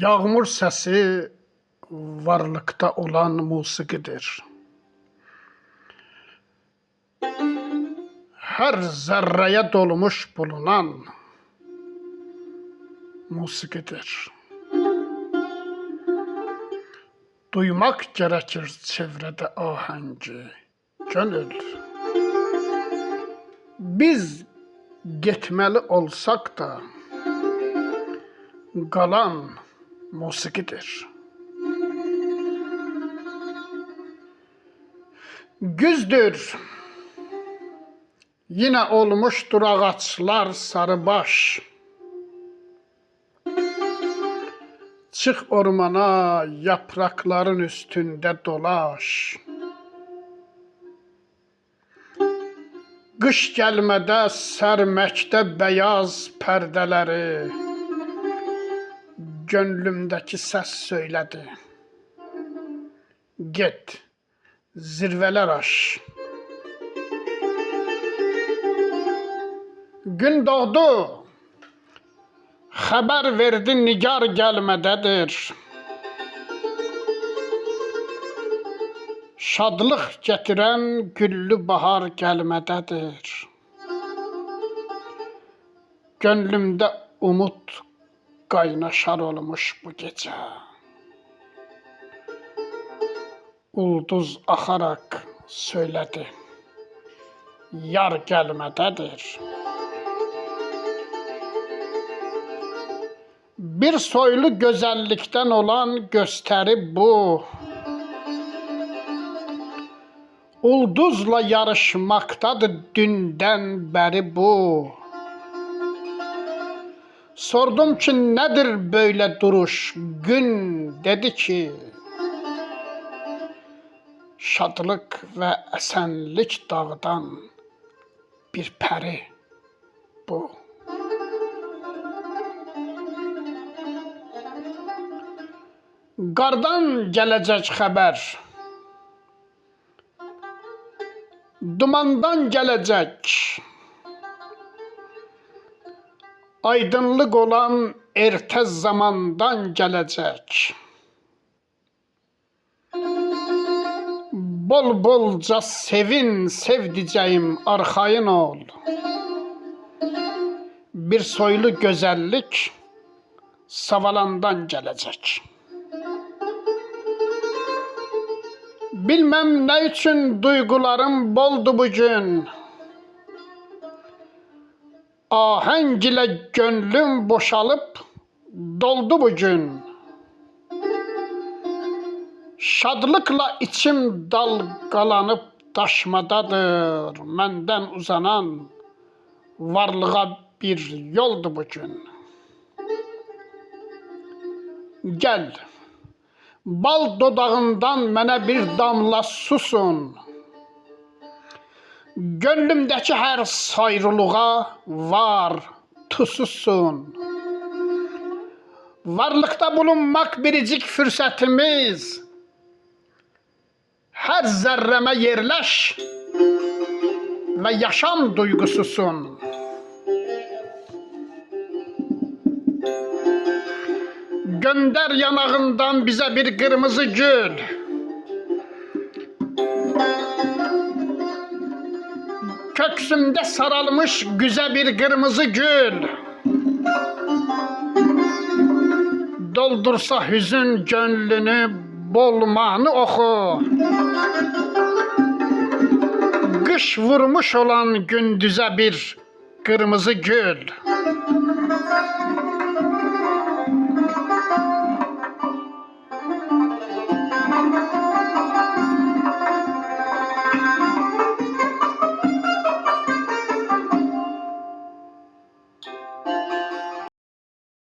Yağmur sesi varlıkta olan musikidir. Her zerreye dolmuş bulunan musikidir. Duymak gerekir çevrede ahengi, gönül. Biz getməli olsak da qalan musiqidir. Güzdür. Yine olmuştur ağaçlar sarıbaş. Çık ormana yaprakların üstünde dolaş. Qış gəlmədə sərməkdə bəyaz pərdələri gönlümdəki səs söylədi. Get, zirvələr aş. Gün doğdu. Xəbər verdi nigar gəlmədədir. Şadlıq gətirən güllü bahar gəlmədədir. Gönlümdə umut qaynaşar olmuş bu gecə. Ulduz axaraq söylədi. Yar gəlmədədir. Bir soylu gözəllikdən olan göstəri bu. Ulduzla yarışmaktadır dünden beri bu. Sordum ki nedir böyle duruş? Gün dedi ki şadlık ve esenlik dağdan bir peri bu. Qardan gələcək xəbər. Dumandan gelecek. Aydınlık olan ertez zamandan gelecek. Bol bolca sevin sevdiceğim arxayın ol. Bir soylu güzellik Savalandan gelecek. Bilmem ne için duygularım boldu bugün. Aheng ile gönlüm boşalıp doldu bugün. Şadlıkla içim dalgalanıp taşmadadır. Menden uzanan varlığa bir yoldu bugün. Gel. Bal dodağından mənə bir damla susun. Gönlümdəki hər sayrılığa var tususun. Varlıkta bulunmak biricik fürsətimiz. Hər zərrəmə yerləş və yaşam duygususun. Gönder yanağından bize bir kırmızı gül. Köksümde saralmış güzel bir kırmızı gül. Doldursa hüzün gönlünü bolmanı oku. Kış vurmuş olan gündüze bir kırmızı gül.